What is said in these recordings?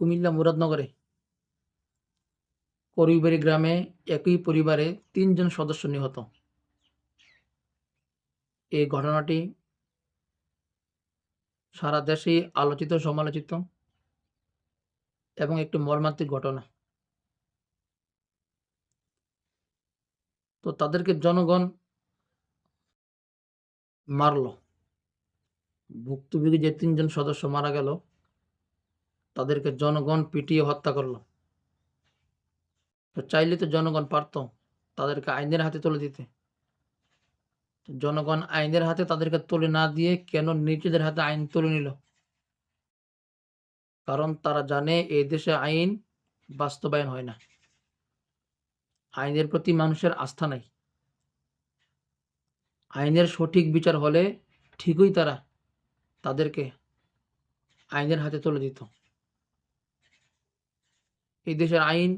কুমিল্লা মুরাদনগরে। করিবাড়ি গ্রামে একই পরিবারে তিনজন সদস্য নিহত। এই ঘটনাটি সারা দেশেই আলোচিত, সমালোচিত এবং একটি মর্মান্তিক ঘটনা। তো তাদেরকে জনগণ মারল। ভুক্তভোগী যে তিনজন সদস্য মারা গেল তাদেরকে জনগণ পিটিয়ে হত্যা করল। চাইলে তো জনগণ পারত তাদেরকে আইনের হাতে তুলে দিতে। জনগণ আইনের হাতে তাদেরকে তুলে না দিয়ে কেন নিজেদের হাতে আইন তুলে নিল? কারণ তারা জানে এই দেশে আইন বাস্তবায়ন হয় না। আইনের প্রতি মানুষের আস্থা নাই। আইনের সঠিক বিচার হলে ঠিকই তারা তাদেরকে আইনের হাতে তুলে দিত। এই দেশের আইন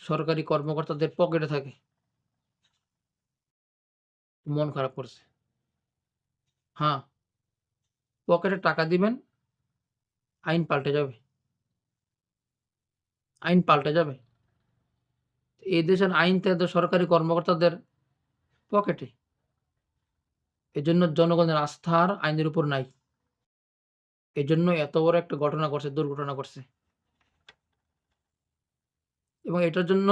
সরকারি কর্মকর্তাদের পকেটে থাকে। মন খারাপ করছে। হ্যাঁ পকেটে টাকা দিবেন, আইন পাল্টে যাবে। আইন পাল্টে যাবে। এই দেশের আইন তো সরকারি কর্মকর্তাদের পকেটে। এজন্য জনগণের আস্থার আইনের উপর নাই। এজন্য এত বড় একটা ঘটনা ঘটছে, দুর্ঘটনা ঘটছে। এবং এটার জন্য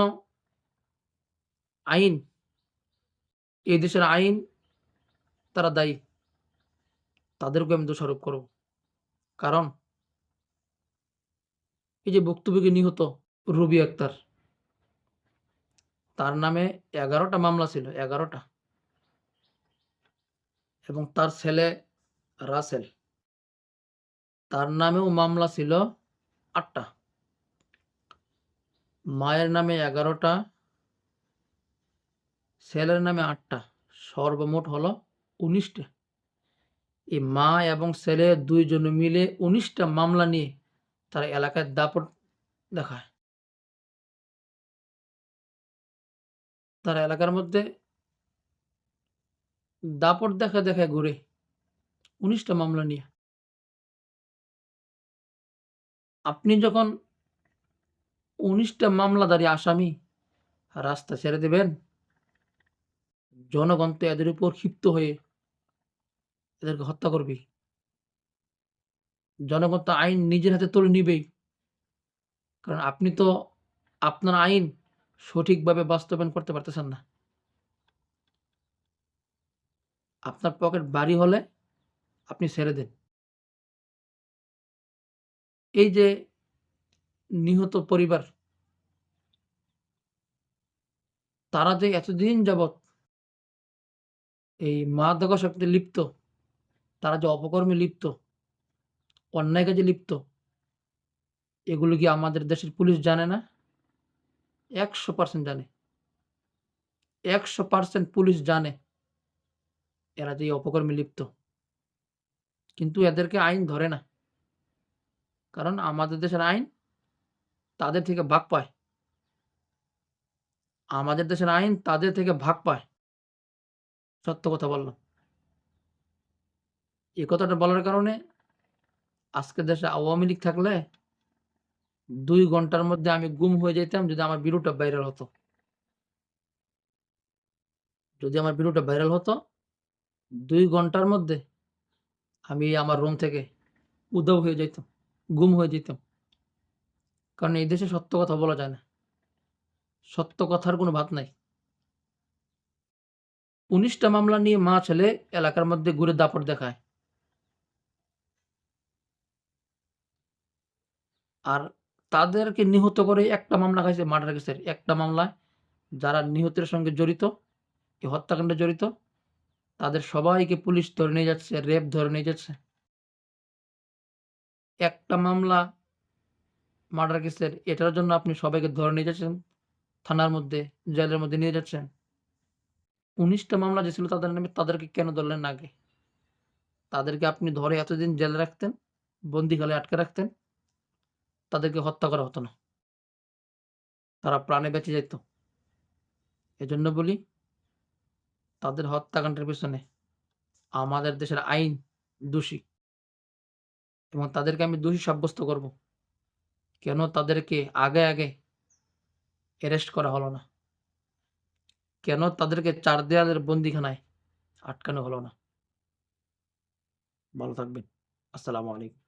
আইন, এই দেশের আইন, তারা দায়ী। তাদেরকে আমি দোষারোপ করব। কারণ এই যে ভুক্তভোগী নিহত রবি আক্তার, তার নামে এগারোটা মামলা ছিল, এগারোটা। এবং তার ছেলে রাসেল। তার নামেও মামলা ছিল আটটা। মায়ের নামে এগারোটা, ছেলের নামে আটটা, সর্বমোট হলো উনিশটা। এই মা এবং ছেলে দুইজনে মিলে উনিশটা মামলা নিয়ে তারা এলাকায় দাপট দেখায়। তারা এলাকার মধ্যে দাপট দেখা দেখা ঘুরে উনিশটা মামলা নিয়ে। আপনি যখন উনিশটা মামলাদারি আসামি রাস্তা ছেড়ে দেবেন, জনগণ তো এদের উপর ক্ষিপ্ত হয়ে এদেরকে হত্যা করবে জনগণ তো আইন নিজের হাতে তুলে নিবেই। কারণ আপনি তো আপনার আইন সঠিকভাবে বাস্তবায়ন করতে পারতেছেন না। আপনার পকেট বাড়ি হলে আপনি ছেড়ে দেন। এই যে নিহত পরিবার, তারা যে এতদিন যাবৎ এই মাদকাসক্তি লিপ্ত, তারা যে অপকর্মে লিপ্ত, অন্যায় কাজে লিপ্ত, এগুলো কি আমাদের দেশের পুলিশ জানে না? একশো পার্সেন্ট জানে। একশো পার্সেন্ট পুলিশ জানে এরা যে অপকর্মে লিপ্ত। কিন্তু এদেরকে আইন ধরে না। কারণ আমাদের দেশের আইন তাদের থেকে ভাগ পায়। আমাদের দেশের আইন তাদের থেকে ভাগ পায়। সত্য কথা বললাম এই কথাটা বলার কারণে আজকে দেশে আওয়ামী লীগ থাকলে দুই ঘণ্টার মধ্যে আমি গুম হয়ে যেতাম যদি আমার ভিডিওটা ভাইরাল হতো। যদি আমার ভিডিওটা ভাইরাল হতো, দুই ঘণ্টার মধ্যে আমি আমার রুম থেকে উদাও হয়ে যেতাম গুম হয়ে যেতাম কারণ এই দেশে সত্য কথা বলা যায় না। সত্য কথার কোনো ভাত নাই। উনিশটা মামলা নিয়ে মা ছেলে এলাকার মধ্যে ঘুরে দাপট দেখায়। আর তাদেরকে নিহত করে একটা মামলা খাইছে, মার্ডার কেসের একটা মামলায়। যারা নিহতের সঙ্গে জড়িত হত্যাকাণ্ডে জড়িত, তাদের সবাইকে পুলিশ ধরে নিয়ে যাচ্ছে, রেপ ধরে নিয়ে যাচ্ছে। একটা মামলা মার্ডার কেসের এটার জন্য আপনি সবাইকে ধরে নিয়ে যাচ্ছেন, থানার মধ্যে, জেলের মধ্যে নিয়ে যাচ্ছেন। উনিশটা মামলা যে ছিল তাদের নামে তাদেরকে কেন ধরলেন আগে? তাদেরকে আপনি ধরে এতদিন জেলে রাখতেন বন্দিখালে আটকে রাখতেন, তাদেরকে হত্যা করা হতো না। তারা প্রাণে বেঁচে যেত। এজন্য বলি, তাদের হত্যাকাণ্ডের পিছনে আমাদের দেশের আইন দোষী। এবং তাদেরকে আমি দোষী সাব্যস্ত করব। কেন তাদেরকে আগে, আগে অ্যারেস্ট করা হলো না? কেন তাদেরকে চার দেয়ালের বন্দিখানায় আটকানো হলো না? ভালো থাকবেন। আসসালামু আলাইকুম।